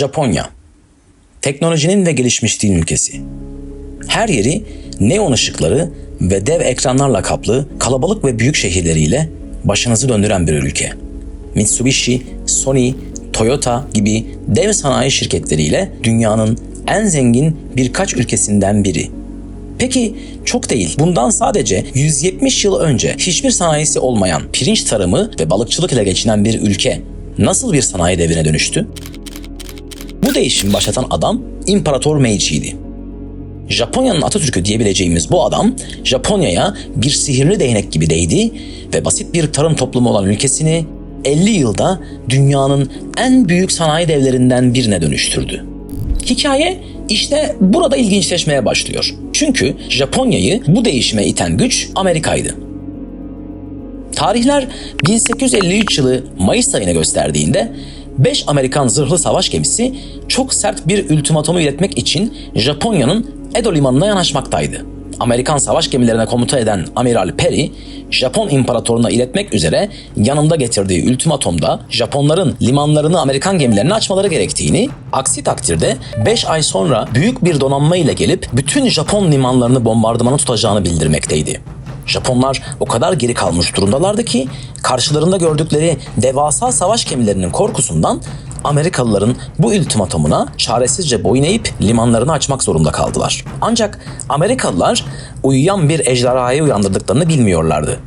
Japonya. Teknolojinin ve gelişmişliğin ülkesi. Her yeri neon ışıkları ve dev ekranlarla kaplı kalabalık ve büyük şehirleriyle başınızı döndüren bir ülke. Mitsubishi, Sony, Toyota gibi dev sanayi şirketleriyle dünyanın en zengin birkaç ülkesinden biri. Peki çok değil. Bundan sadece 170 yıl önce hiçbir sanayisi olmayan pirinç tarımı ve balıkçılık ile geçinen bir ülke nasıl bir sanayi devrine dönüştü? Bu değişimi başlatan adam İmparator Meiji'ydi. Japonya'nın Atatürk'ü diyebileceğimiz bu adam Japonya'ya bir sihirli değnek gibi değdi ve basit bir tarım toplumu olan ülkesini 50 yılda dünyanın en büyük sanayi devlerinden birine dönüştürdü. Hikaye işte burada ilginçleşmeye başlıyor. Çünkü Japonya'yı bu değişime iten güç Amerika'ydı. Tarihler 1853 yılı Mayıs ayını gösterdiğinde 5 Amerikan zırhlı savaş gemisi çok sert bir ultimatomu iletmek için Japonya'nın Edo limanına yanaşmaktaydı. Amerikan savaş gemilerine komuta eden Amiral Perry, Japon imparatoruna iletmek üzere yanında getirdiği ultimatomda Japonların limanlarını Amerikan gemilerine açmaları gerektiğini, aksi takdirde 5 ay sonra büyük bir donanma ile gelip bütün Japon limanlarını bombardımana tutacağını bildirmekteydi. Japonlar o kadar geri kalmış durumdalardı ki karşılarında gördükleri devasa savaş gemilerinin korkusundan Amerikalıların bu ultimatomuna çaresizce boyun eğip limanlarını açmak zorunda kaldılar. Ancak Amerikalılar uyuyan bir ejderhayı uyandırdıklarını bilmiyorlardı.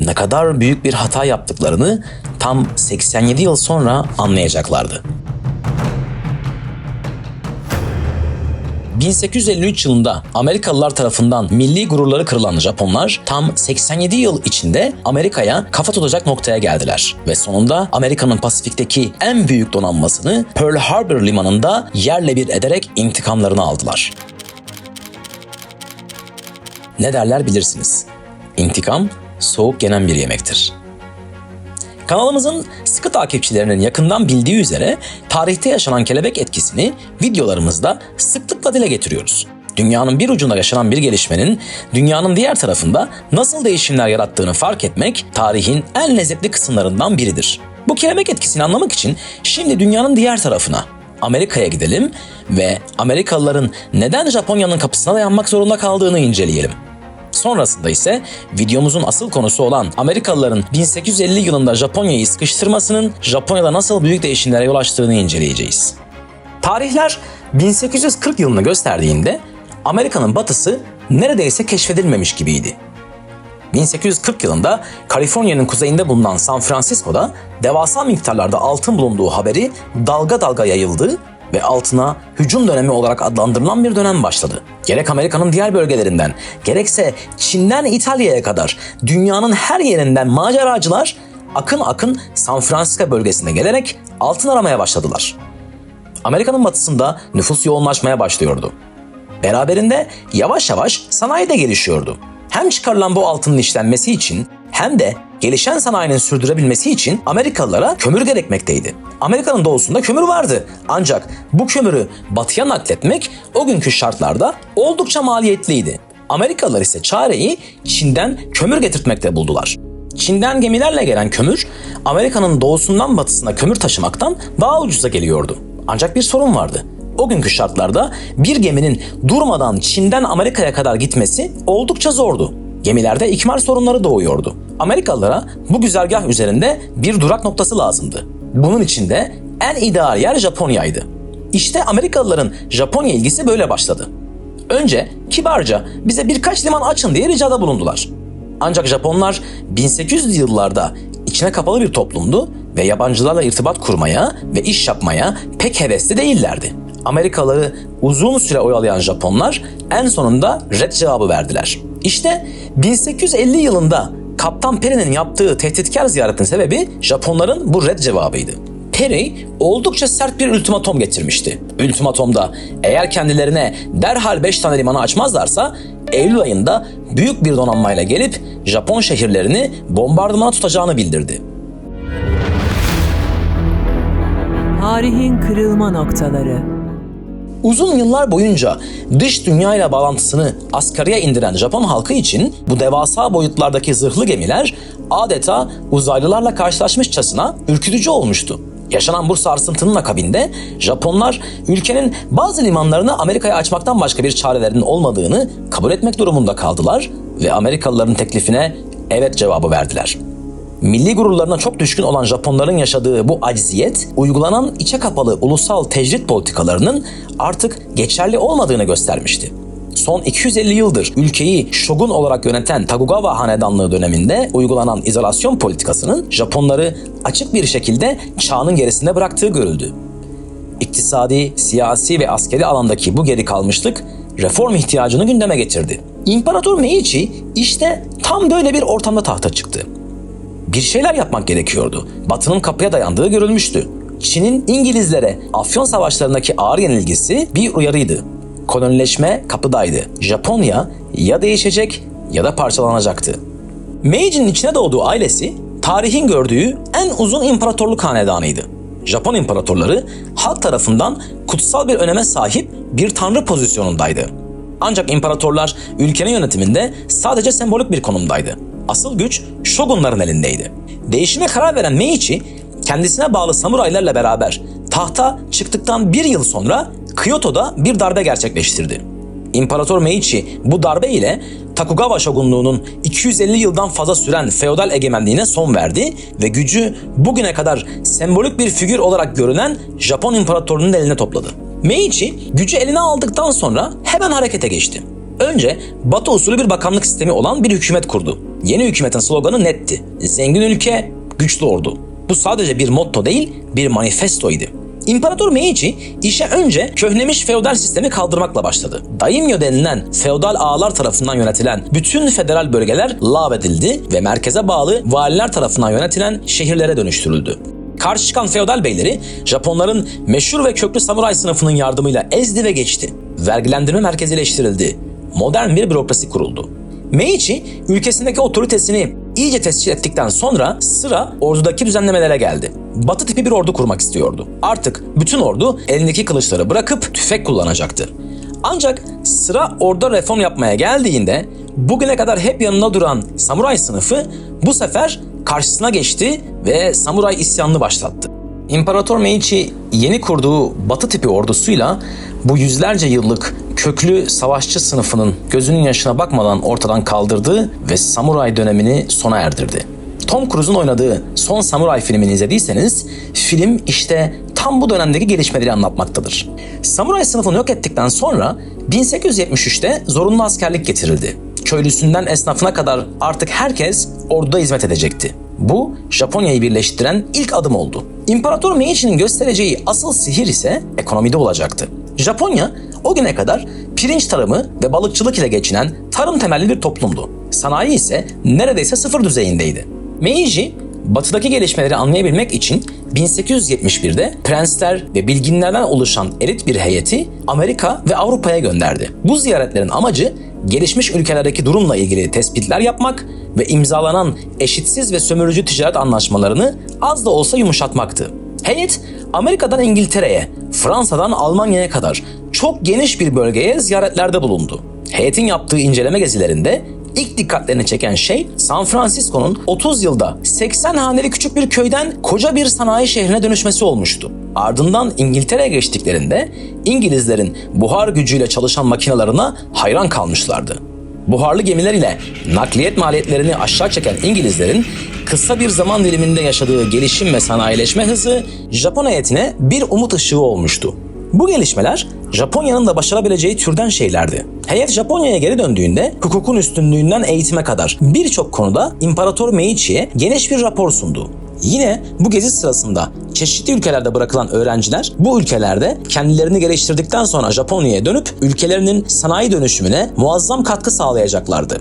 Ne kadar büyük bir hata yaptıklarını tam 87 yıl sonra anlayacaklardı. 1853 yılında Amerikalılar tarafından milli gururları kırılan Japonlar tam 87 yıl içinde Amerika'ya kafa tutacak noktaya geldiler. Ve sonunda Amerika'nın Pasifik'teki en büyük donanmasını Pearl Harbor limanında yerle bir ederek intikamlarını aldılar. Ne derler bilirsiniz. İntikam soğuk yenen bir yemektir. Kanalımızın sıkı takipçilerinin yakından bildiği üzere tarihte yaşanan kelebek etkisini videolarımızda sıklıkla dile getiriyoruz. Dünyanın bir ucunda yaşanan bir gelişmenin dünyanın diğer tarafında nasıl değişimler yarattığını fark etmek tarihin en lezzetli kısımlarından biridir. Bu kelebek etkisini anlamak için şimdi dünyanın diğer tarafına Amerika'ya gidelim ve Amerikalıların neden Japonya'nın kapısına dayanmak zorunda kaldığını inceleyelim. Sonrasında ise videomuzun asıl konusu olan Amerikalıların 1850 yılında Japonya'yı sıkıştırmasının Japonya'da nasıl büyük değişimlere yol açtığını inceleyeceğiz. Tarihler 1840 yılını gösterdiğinde Amerika'nın batısı neredeyse keşfedilmemiş gibiydi. 1840 yılında Kaliforniya'nın kuzeyinde bulunan San Francisco'da devasa miktarlarda altın bulunduğu haberi dalga dalga yayıldı ve altına hücum dönemi olarak adlandırılan bir dönem başladı. Gerek Amerika'nın diğer bölgelerinden, gerekse Çin'den İtalya'ya kadar dünyanın her yerinden maceracılar akın akın San Francisco bölgesine gelerek altın aramaya başladılar. Amerika'nın batısında nüfus yoğunlaşmaya başlıyordu. Beraberinde yavaş yavaş sanayi de gelişiyordu. Hem çıkarılan bu altının işlenmesi için hem de gelişen sanayinin sürdürebilmesi için Amerikalılara kömür gerekmekteydi. Amerika'nın doğusunda kömür vardı. Ancak bu kömürü batıya nakletmek o günkü şartlarda oldukça maliyetliydi. Amerikalılar ise çareyi Çin'den kömür getirtmekte buldular. Çin'den gemilerle gelen kömür Amerika'nın doğusundan batısına kömür taşımaktan daha ucuza geliyordu. Ancak bir sorun vardı. O günkü şartlarda bir geminin durmadan Çin'den Amerika'ya kadar gitmesi oldukça zordu. Gemilerde ikmal sorunları doğuyordu. Amerikalılara bu güzergah üzerinde bir durak noktası lazımdı. Bunun için de en ideal yer Japonya'ydı. İşte Amerikalıların Japonya ilgisi böyle başladı. Önce kibarca bize birkaç liman açın diye ricada bulundular. Ancak Japonlar 1800'lü yıllarda içine kapalı bir toplumdu ve yabancılarla irtibat kurmaya ve iş yapmaya pek hevesli değillerdi. Amerikalıları uzun süre oyalayan Japonlar en sonunda red cevabı verdiler. İşte 1850 yılında Kaptan Perry'nin yaptığı tehditkar ziyaretin sebebi Japonların bu red cevabıydı. Perry oldukça sert bir ultimatom getirmişti. Ultimatomda eğer kendilerine derhal 5 tane limanı açmazlarsa Eylül ayında büyük bir donanmayla gelip Japon şehirlerini bombardımana tutacağını bildirdi. Tarihin kırılma noktaları. Uzun yıllar boyunca dış dünyayla bağlantısını asgariye indiren Japon halkı için bu devasa boyutlardaki zırhlı gemiler adeta uzaylılarla karşılaşmışçasına ürkütücü olmuştu. Yaşanan bu sarsıntının akabinde Japonlar ülkenin bazı limanlarını Amerika'ya açmaktan başka bir çarelerinin olmadığını kabul etmek durumunda kaldılar ve Amerikalıların teklifine evet cevabı verdiler. Milli gururlarına çok düşkün olan Japonların yaşadığı bu acziyet, uygulanan içe kapalı ulusal tecrit politikalarının artık geçerli olmadığını göstermişti. Son 250 yıldır ülkeyi şogun olarak yöneten Tokugawa hanedanlığı döneminde uygulanan izolasyon politikasının Japonları açık bir şekilde çağının gerisinde bıraktığı görüldü. İktisadi, siyasi ve askeri alandaki bu geri kalmışlık reform ihtiyacını gündeme getirdi. İmparator Meiichi işte tam böyle bir ortamda tahta çıktı. Bir şeyler yapmak gerekiyordu. Batı'nın kapıya dayandığı görülmüştü. Çin'in İngilizlere Afyon savaşlarındaki ağır yenilgisi bir uyarıydı. Kolonileşme kapıdaydı. Japonya ya değişecek ya da parçalanacaktı. Meiji'nin içine doğduğu ailesi tarihin gördüğü en uzun imparatorluk hanedanıydı. Japon imparatorları halk tarafından kutsal bir öneme sahip bir tanrı pozisyonundaydı. Ancak imparatorlar ülkenin yönetiminde sadece sembolik bir konumdaydı. Asıl güç şogunların elindeydi. Değişime karar veren Meiichi kendisine bağlı samuraylarla beraber tahta çıktıktan bir yıl sonra Kyoto'da bir darbe gerçekleştirdi. İmparator Meiichi bu darbe ile Tokugawa şogunluğunun 250 yıldan fazla süren feodal egemenliğine son verdi ve gücü bugüne kadar sembolik bir figür olarak görünen Japon imparatorluğunun eline topladı. Meiichi gücü eline aldıktan sonra hemen harekete geçti. Önce Batı usulü bir bakanlık sistemi olan bir hükümet kurdu. Yeni hükümetin sloganı netti. Zengin ülke, güçlü ordu. Bu sadece bir motto değil, bir manifestoydu. İmparator Meiichi işe önce köhnemiş feodal sistemi kaldırmakla başladı. Daimyo denilen feodal ağalar tarafından yönetilen bütün federal bölgeler lağvedildi ve merkeze bağlı valiler tarafından yönetilen şehirlere dönüştürüldü. Karşı çıkan feodal beyleri Japonların meşhur ve köklü samuray sınıfının yardımıyla ezdi ve geçti. Vergilendirme merkezileştirildi. Modern bir bürokrasi kuruldu. Meiichi ülkesindeki otoritesini iyice tescil ettikten sonra sıra ordudaki düzenlemelere geldi. Batı tipi bir ordu kurmak istiyordu. Artık bütün ordu elindeki kılıçları bırakıp tüfek kullanacaktı. Ancak sıra orada reform yapmaya geldiğinde bugüne kadar hep yanında duran samuray sınıfı bu sefer karşısına geçti ve samuray isyanını başlattı. İmparator Meiichi yeni kurduğu batı tipi ordusuyla bu yüzlerce yıllık köklü savaşçı sınıfının gözünün yaşına bakmadan ortadan kaldırdı ve samuray dönemini sona erdirdi. Tom Cruise'un oynadığı Son Samuray filmini izlediyseniz film işte tam bu dönemdeki gelişmeleri anlatmaktadır. Samuray sınıfını yok ettikten sonra 1873'te zorunlu askerlik getirildi. Köylüsünden esnafına kadar artık herkes orduda hizmet edecekti. Bu Japonya'yı birleştiren ilk adım oldu. İmparator Meiichi'nin göstereceği asıl sihir ise ekonomide olacaktı. Japonya o güne kadar pirinç tarımı ve balıkçılık ile geçinen tarım temelli bir toplumdu. Sanayi ise neredeyse sıfır düzeyindeydi. Meiji batıdaki gelişmeleri anlayabilmek için 1871'de prensler ve bilginlerden oluşan elit bir heyeti Amerika ve Avrupa'ya gönderdi. Bu ziyaretlerin amacı gelişmiş ülkelerdeki durumla ilgili tespitler yapmak ve imzalanan eşitsiz ve sömürücü ticaret anlaşmalarını az da olsa yumuşatmaktı. Heyet Amerika'dan İngiltere'ye, Fransa'dan Almanya'ya kadar çok geniş bir bölgeye ziyaretlerde bulundu. Heyetin yaptığı inceleme gezilerinde ilk dikkatlerini çeken şey San Francisco'nun 30 yılda 80 haneli küçük bir köyden koca bir sanayi şehrine dönüşmesi olmuştu. Ardından İngiltere'ye geçtiklerinde İngilizlerin buhar gücüyle çalışan makinalarına hayran kalmışlardı. Buharlı gemiler ile nakliyat maliyetlerini aşağı çeken İngilizlerin kısa bir zaman diliminde yaşadığı gelişim ve sanayileşme hızı Japon heyetine bir umut ışığı olmuştu. Bu gelişmeler Japonya'nın da başarabileceği türden şeylerdi. Heyet Japonya'ya geri döndüğünde hukukun üstünlüğünden eğitime kadar birçok konuda İmparator Meiichi'ye geniş bir rapor sundu. Yine bu gezi sırasında çeşitli ülkelerde bırakılan öğrenciler bu ülkelerde kendilerini geliştirdikten sonra Japonya'ya dönüp ülkelerinin sanayi dönüşümüne muazzam katkı sağlayacaklardı.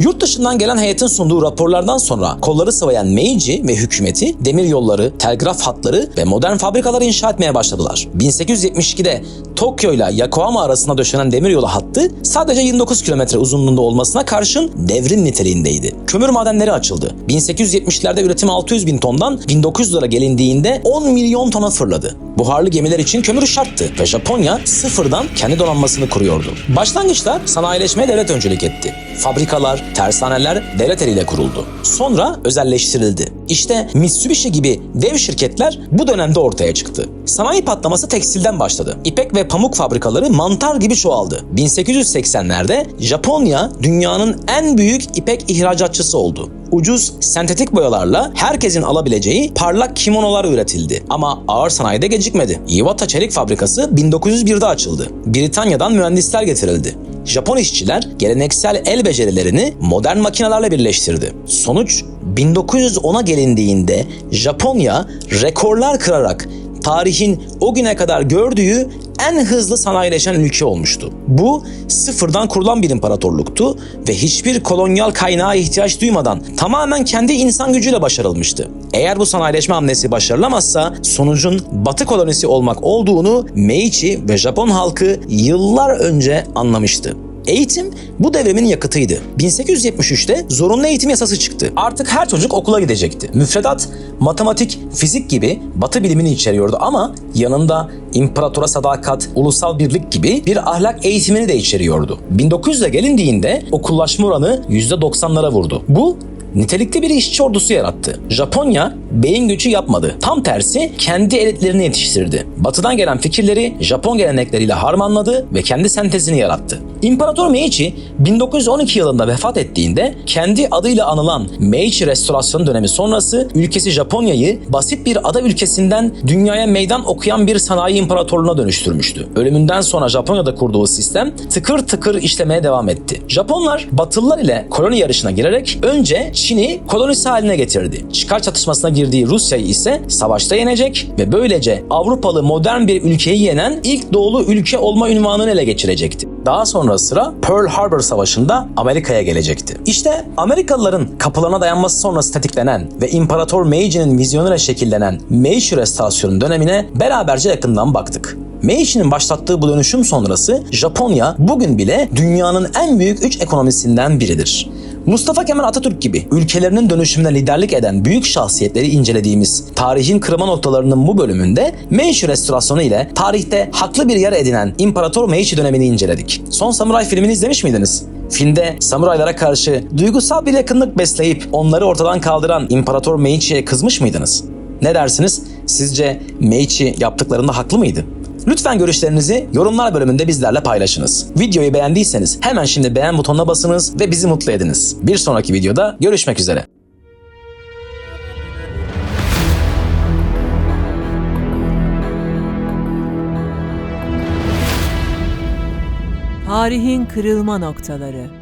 Yurt dışından gelen heyetin sunduğu raporlardan sonra kolları sıvayan Meiji ve hükümeti demir yolları, telgraf hatları ve modern fabrikalar inşa etmeye başladılar. 1872'de Tokyo ile Yokohama arasında döşenen demiryolu hattı sadece 29 kilometre uzunluğunda olmasına karşın devrim niteliğindeydi. Kömür madenleri açıldı. 1870'lerde üretim 600 bin tondan 1900'lara gelindiğinde 10 milyon tona fırladı. Buharlı gemiler için kömür şarttı ve Japonya sıfırdan kendi donanmasını kuruyordu. Başlangıçta sanayileşmeye devlet öncülük etti. Fabrikalar, tersaneler devlet eliyle kuruldu. Sonra özelleştirildi. İşte Mitsubishi gibi dev şirketler bu dönemde ortaya çıktı. Sanayi patlaması tekstilden başladı. İpek ve pamuk fabrikaları mantar gibi çoğaldı. 1880'lerde Japonya dünyanın en büyük ipek ihracatçısı oldu. Ucuz sentetik boyalarla herkesin alabileceği parlak kimonolar üretildi. Ama ağır sanayide gecikmedi. Iwata Çelik Fabrikası 1901'de açıldı. Britanya'dan mühendisler getirildi. Japon işçiler geleneksel el becerilerini modern makinelerle birleştirdi. Sonuç 1910'a gelindiğinde Japonya rekorlar kırarak tarihin o güne kadar gördüğü en hızlı sanayileşen ülke olmuştu. Bu sıfırdan kurulan bir imparatorluktu ve hiçbir kolonyal kaynağa ihtiyaç duymadan tamamen kendi insan gücüyle başarılmıştı. Eğer bu sanayileşme hamlesi başarılamazsa sonucun Batı kolonisi olmak olduğunu Meiji ve Japon halkı yıllar önce anlamıştı. Eğitim bu devrimin yakıtıydı. 1873'te zorunlu eğitim yasası çıktı. Artık her çocuk okula gidecekti. Müfredat matematik, fizik gibi batı bilimini içeriyordu ama yanında imparatora sadakat, ulusal birlik gibi bir ahlak eğitimini de içeriyordu. 1900'e gelindiğinde okullaşma oranı %90'lara vurdu. Bu nitelikli bir işçi ordusu yarattı. Japonya beyin göçü yapmadı. Tam tersi kendi elitlerini yetiştirdi. Batıdan gelen fikirleri Japon gelenekleriyle harmanladı ve kendi sentezini yarattı. İmparator Meiji 1912 yılında vefat ettiğinde kendi adıyla anılan Meiji Restorasyon dönemi sonrası ülkesi Japonya'yı basit bir ada ülkesinden dünyaya meydan okuyan bir sanayi imparatorluğuna dönüştürmüştü. Ölümünden sonra Japonya'da kurduğu sistem tıkır tıkır işlemeye devam etti. Japonlar Batılılar ile koloni yarışına girerek önce Çin'i kolonisi haline getirdi. Çıkar çatışmasına girdiği Rusya'yı ise savaşta yenecek ve böylece Avrupalı modern bir ülkeyi yenen ilk doğulu ülke olma ünvanını ele geçirecekti. Daha sonra sıra Pearl Harbor Savaşı'nda Amerika'ya gelecekti. İşte Amerikalıların kapılarına dayanması sonrası tetiklenen ve İmparator Meiji'nin vizyonuyla şekillenen Meiji Restorasyonu dönemine beraberce yakından baktık. Meiji'nin başlattığı bu dönüşüm sonrası Japonya bugün bile dünyanın en büyük üç ekonomisinden biridir. Mustafa Kemal Atatürk gibi ülkelerinin dönüşümüne liderlik eden büyük şahsiyetleri incelediğimiz tarihin kırılma noktalarının bu bölümünde Meiji restorasyonu ile tarihte haklı bir yer edinen İmparator Meiji dönemini inceledik. Son Samuray filmini izlemiş miydiniz? Filmde samuraylara karşı duygusal bir yakınlık besleyip onları ortadan kaldıran İmparator Meiji'ye kızmış mıydınız? Ne dersiniz? Sizce Meiji yaptıklarında haklı mıydı? Lütfen görüşlerinizi yorumlar bölümünde bizlerle paylaşınız. Videoyu beğendiyseniz hemen şimdi beğen butonuna basınız ve bizi mutlu ediniz. Bir sonraki videoda görüşmek üzere. Tarihin kırılma noktaları.